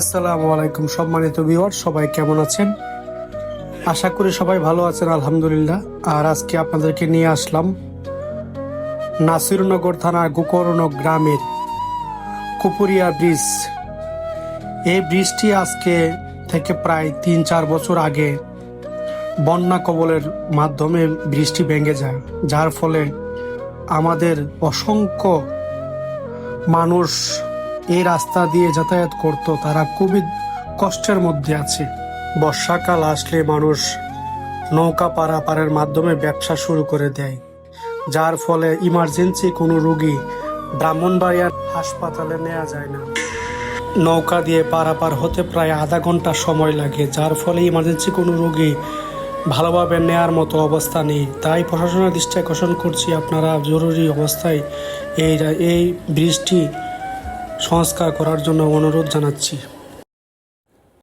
আসসালামু আলাইকুম সম্মানিত ভিউয়ার সবাই কেমন আছেন? আশা করি সবাই ভালো আছেন, আলহামদুলিল্লাহ। আর আজকে আপনাদেরকে নিয়ে আসলাম নাসিরনগর থানার গোকর্ণ গ্রামের কুপুরিয়া ব্রিজ। এই ব্রিজটি আজকে থেকে প্রায় তিন চার বছর আগে বন্যা কবলের মাধ্যমে বৃষ্টি ভেঙে যায়। যার ফলে আমাদের অসংখ্য মানুষ এই রাস্তা দিয়ে যাতায়াত করত তারা খুবই কষ্টের মধ্যে আছে। বর্ষাকাল আসলে মানুষ নৌকা পারাপারের মাধ্যমে ব্যবসা শুরু করে দেয়। যার ফলে ইমার্জেন্সি কোনো রোগী ব্রাহ্মণবাড়িয়ার হাসপাতালে নেওয়া যায় না। নৌকা দিয়ে পারাপার হতে প্রায় আধা ঘণ্টা সময় লাগে, যার ফলে ইমার্জেন্সি কোনো রোগী ভালোভাবে নেয়ার মতো অবস্থা নেই। তাই প্রশাসনের দৃষ্টি আকর্ষণ করছি, আপনারা জরুরি অবস্থায় এই এই ব্রিজটি সংস্কার করার জন্য অনুরোধ জানাচ্ছি।